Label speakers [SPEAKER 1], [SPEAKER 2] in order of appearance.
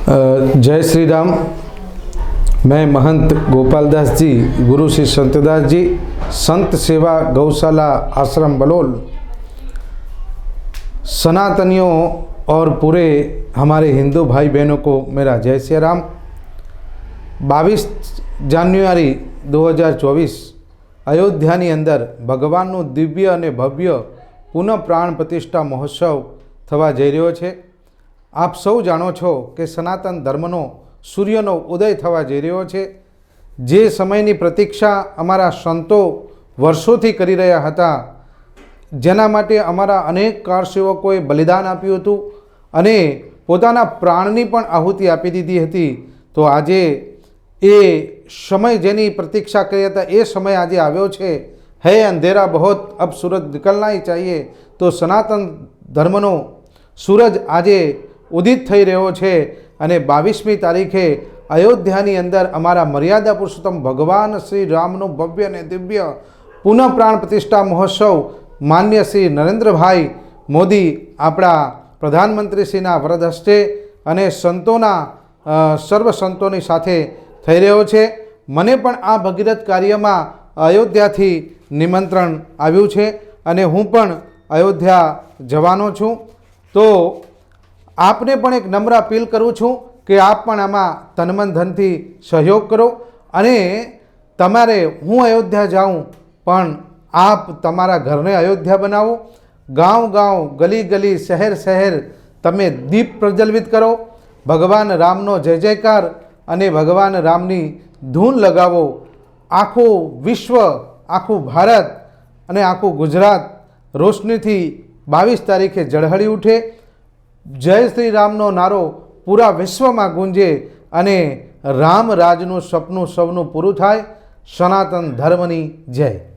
[SPEAKER 1] अ, जय श्री राम मैं महंत गोपालदास जी गुरु श्री संतदास जी संत सेवा गौशाला आश्रम बलोल सनातनियों और पूरे हमारे हिंदू भाई बहनों को मेरा जय श्री राम 22 જાન્યુઆરી દો હજાર ચોવીસ અયોધ્યાની અંદર ભગવાનનું દિવ્ય અને ભવ્ય પુનઃ પ્રાણ પ્રતિષ્ઠા મહોત્સવ થવા જઈ રહ્યો છે આપ સૌ જાણો છો કે સનાતન ધર્મનો સૂર્યનો ઉદય થવા જઈ રહ્યો છે. જે સમયની પ્રતીક્ષા અમારા સંતો વર્ષોથી કરી રહ્યા હતા, જેના માટે અમારા અનેક કારસેવકોએ બલિદાન આપ્યું હતું અને પોતાના પ્રાણની પણ આહુતિ આપી દીધી હતી. તો આજે એ સમય જેની પ્રતીક્ષા કરી હતા, એ સમય આજે આવ્યો છે. હે અંધેરા બહોત, અબ સૂરજ નિકલના ચાહીએ. તો સનાતન ધર્મનો સૂરજ આજે ઉદિત થઈ રહ્યો છે અને બાવીસમી તારીખે અયોધ્યાની અંદર અમારા મર્યાદા પુરુષોત્તમ ભગવાન શ્રી રામનું ભવ્ય અને દિવ્ય પુનઃ પ્રાણ પ્રતિષ્ઠા મહોત્સવ માન્ય શ્રી નરેન્દ્રભાઈ મોદી આપણા પ્રધાનમંત્રીશ્રીના વરદ હસ્તે અને સંતોના સર્વ સંતોની સાથે થઈ રહ્યો છે. મને પણ આ ભગીરથ કાર્યમાં અયોધ્યાથી નિમંત્રણ આવ્યું છે અને હું પણ અયોધ્યા જવાનો છું. તો આપને પણ એક નમ્ર અપીલ કરું છું કે આપ પણ આમાં તનમન ધનથી સહયોગ કરો અને તમારે હું અયોધ્યા જાઉં પણ આપ તમારા ઘરને અયોધ્યા બનાવો. ગાંવ ગાંવ, ગલી ગલી, શહેર શહેર તમે દીપ પ્રજ્વલિત કરો. ભગવાન રામનો જય જયકાર અને ભગવાન રામની ધૂન લગાવો. આખું વિશ્વ, આખું ભારત અને આખું ગુજરાત રોશનીથી બાવીસ તારીખે ઝળહળી ઉઠે. જય શ્રી રામનો નારો પૂરા વિશ્વમાં ગુંજે અને રામ રાજનું સપનું સૌનું પૂરું થાય. સનાતન ધર્મની જય.